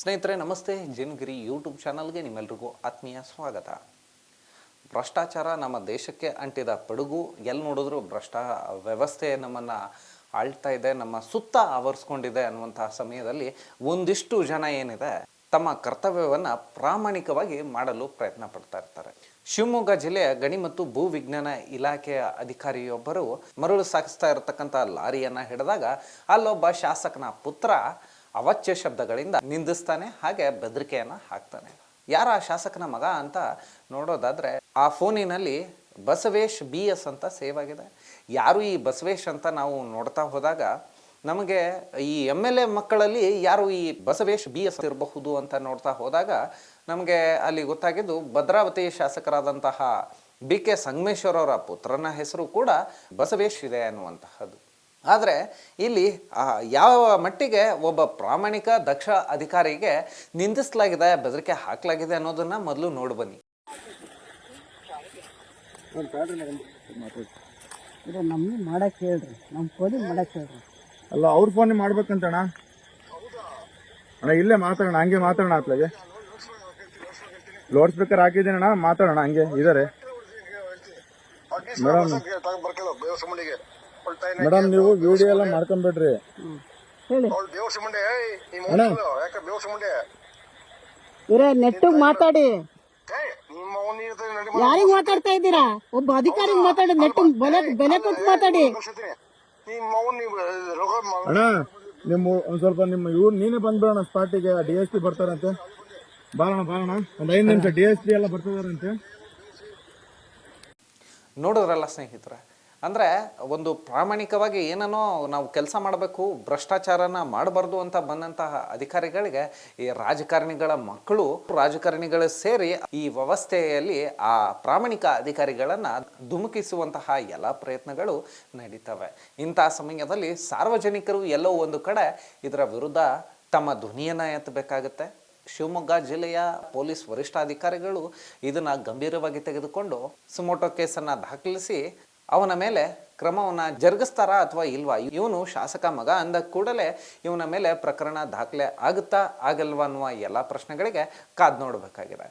ಸ್ನೇಹಿತರೆ, ನಮಸ್ತೆ. ಜಿನ್ಗಿರಿ ಯೂಟ್ಯೂಬ್ ಚಾನಲ್ಗೆ ನಿಮ್ಮೆಲ್ರಿಗೂ ಆತ್ಮೀಯ ಸ್ವಾಗತ. ಭ್ರಷ್ಟಾಚಾರ ನಮ್ಮ ದೇಶಕ್ಕೆ ಅಂಟಿದ ಪಡುಗು. ಎಲ್ಲಿ ನೋಡಿದ್ರು ಭ್ರಷ್ಟ ವ್ಯವಸ್ಥೆ ನಮ್ಮನ್ನು ಆಳ್ತಾ ಇದೆ, ನಮ್ಮ ಸುತ್ತ ಆವರಿಸ್ಕೊಂಡಿದೆ ಅನ್ನುವಂತಹ ಸಮಯದಲ್ಲಿ ಒಂದಿಷ್ಟು ಜನ ಏನಿದೆ, ತಮ್ಮ ಕರ್ತವ್ಯವನ್ನು ಪ್ರಾಮಾಣಿಕವಾಗಿ ಮಾಡಲು ಪ್ರಯತ್ನ ಪಡ್ತಾ ಇರ್ತಾರೆ. ಶಿವಮೊಗ್ಗ ಜಿಲ್ಲೆಯ ಗಣಿ ಮತ್ತು ಭೂ ವಿಜ್ಞಾನ ಇಲಾಖೆಯ ಅಧಿಕಾರಿಯೊಬ್ಬರು ಮರಳು ಸಾಗಿಸ್ತಾ ಇರತಕ್ಕಂಥ ಲಾರಿಯನ್ನು ಹಿಡಿದಾಗ ಅಲ್ಲೊಬ್ಬ ಶಾಸಕನ ಪುತ್ರ ಅವಾಚ್ಯ ಶಬ್ದಗಳಿಂದ ನಿಂದಿಸ್ತಾನೆ, ಹಾಗೆ ಬೆದರಿಕೆಯನ್ನು ಹಾಕ್ತಾನೆ. ಯಾರ ಶಾಸಕನ ಮಗ ಅಂತ ನೋಡೋದಾದ್ರೆ, ಆ ಫೋನಿನಲ್ಲಿ ಬಸವೇಶ್ ಬಿ ಎಸ್ ಅಂತ ಸೇವ್ ಆಗಿದೆ. ಯಾರು ಈ ಬಸವೇಶ್ ಅಂತ ನಾವು ನೋಡ್ತಾ ಹೋದಾಗ, ನಮಗೆ ಈ ಎಂ ಎಲ್ ಎ ಮಕ್ಕಳಲ್ಲಿ ಯಾರು ಈ ಬಸವೇಶ್ ಬಿ ಎಸ್ ಇರಬಹುದು ಅಂತ ನೋಡ್ತಾ ಹೋದಾಗ, ನಮಗೆ ಅಲ್ಲಿ ಗೊತ್ತಾಗಿದ್ದು ಭದ್ರಾವತಿ ಶಾಸಕರಾದಂತಹ ಬಿ ಕೆ ಸಂಗಮೇಶ್ವರ ಅವರ ಪುತ್ರನ ಹೆಸರು ಕೂಡ ಬಸವೇಶ್ ಇದೆ ಅನ್ನುವಂತಹದ್ದು. ಆದರೆ ಇಲ್ಲಿ ಯಾವ ಮಟ್ಟಿಗೆ ಒಬ್ಬ ಪ್ರಾಮಾಣಿಕ ದಕ್ಷ ಅಧಿಕಾರಿಗೆ ನಿಂದಿಸಲಾಗಿದೆ ಬೆದರಿಕೆ ಹಾಕಲಾಗಿದೆ ಅನ್ನೋದನ್ನ ಮೊದಲು ನೋಡಿ ಬನ್ನಿ. ಇದು. ನಮ್ಗೆ ಮಾಡಕ್ಕೆ ಹೇಳ್ರಿ. ನಮ್ಮ ಫೋನಿ ಮಾಡಕ್ಕೆ ಹೇಳ್ರಿ. ಅಲ್ಲ ಅವ್ರ ಫೋನ್ ಮಾಡ್ಬೇಕಂತಣ್ಣ? ಅಣ್ಣ ಇಲ್ಲೇ ಮಾತಾಡೋಣ ಹಂಗೆ ಮಾತಾಡೋಣ ಅತ್ಲಾಗೆ ಲೌಡ್ ಸ್ಪೀಕರ್ ಹಾಕಿದ್ದೀನಣ್ಣ ಮಾತಾಡೋಣ ಹಂಗೆ ಇದಾರೆ. ಮೇಡಮ್. ಮೇಡಮ್ ನೀವು ವಿಡಿಯೋ ಎಲ್ಲ ಮಾಡ್ಕೊಂಬೇಡ್ರಿ. ಹೇಳಿ. ದೇವಸಮುಂಡೆ ಯಾಕ ದೇವಸಮುಂಡೆ ಇರೇ ನೆಟ್ಟಿಗೆ ಮಾತಾಡಿ. ಯಾರಿಗೆ ಮಾತಾಡ್ತಾ ಇದ್ದೀರಾ? ಒಬ್ಬ ಅಧಿಕಾರಿ ಮಾತಾಡಿ ನೆಟ್ಟು ಬೆಲೆ ಬೆಲೆ ಕೊಟ್ಟು ಮಾತಾಡಿ. ಅಣ್ಣ ನಿಮ್ಮ ಒಂದ್ ಸ್ವಲ್ಪ ನಿಮ್ಮ ಇವ್ರು ನೀನೇ ಬಂದ್ಬಿಡೋಣ ಸ್ಪಾಟಿಗೆ ಡಿ ಎಸ್ ಪಿ ಬರ್ತಾರಂತೆ. ಬಾರೋಣ ಬಾರೋಣ ಒಂದ್ ಐದು ನಿಮಿಷ ಡಿ ಎಸ್ ಪಿ ಎಲ್ಲ ಬರ್ತಿದಾರಂತೆ. ನೋಡಿದ್ರಲ್ಲ ಸ್ನೇಹಿತರೆ ಅಂದರೆ ಒಂದು ಪ್ರಾಮಾಣಿಕವಾಗಿ ಏನನ್ನೋ ನಾವು ಕೆಲಸ ಮಾಡಬೇಕು, ಭ್ರಷ್ಟಾಚಾರನ ಮಾಡಬಾರ್ದು ಅಂತ ಬಂದಂತಹ ಅಧಿಕಾರಿಗಳಿಗೆ, ಈ ರಾಜಕಾರಣಿಗಳ ಮಕ್ಕಳು, ರಾಜಕಾರಣಿಗಳು ಸೇರಿ ಈ ವ್ಯವಸ್ಥೆಯಲ್ಲಿ ಆ ಪ್ರಾಮಾಣಿಕ ಅಧಿಕಾರಿಗಳನ್ನು ಧುಮುಕಿಸುವಂತಹ ಎಲ್ಲ ಪ್ರಯತ್ನಗಳು ನಡೀತವೆ. ಇಂತಹ ಸಮಯದಲ್ಲಿ ಸಾರ್ವಜನಿಕರು ಎಲ್ಲೋ ಒಂದು ಕಡೆ ಇದರ ವಿರುದ್ಧ ತಮ್ಮ ಧ್ವನಿಯನ್ನು ಎತ್ತಬೇಕಾಗತ್ತೆ. ಶಿವಮೊಗ್ಗ ಜಿಲ್ಲೆಯ ಪೊಲೀಸ್ ವರಿಷ್ಠಾಧಿಕಾರಿಗಳು ಇದನ್ನ ಗಂಭೀರವಾಗಿ ತೆಗೆದುಕೊಂಡು ಸುಮೋಟೋ ಕೇಸನ್ನ ದಾಖಲಿಸಿ ಅವನ ಮೇಲೆ ಕ್ರಮವನ್ನು ಜರುಗಿಸ್ತಾರಾ ಅಥವಾ ಇಲ್ವಾ? ಇವನು ಶಾಸಕ ಮಗ ಅಂದ ಕೂಡಲೇ ಇವನ ಮೇಲೆ ಪ್ರಕರಣ ದಾಖಲೆ ಆಗುತ್ತಾ ಆಗಲ್ವಾ ಅನ್ನುವ ಎಲ್ಲ ಪ್ರಶ್ನೆಗಳಿಗೆ ಕಾದ್ ನೋಡಬೇಕಾಗಿದೆ.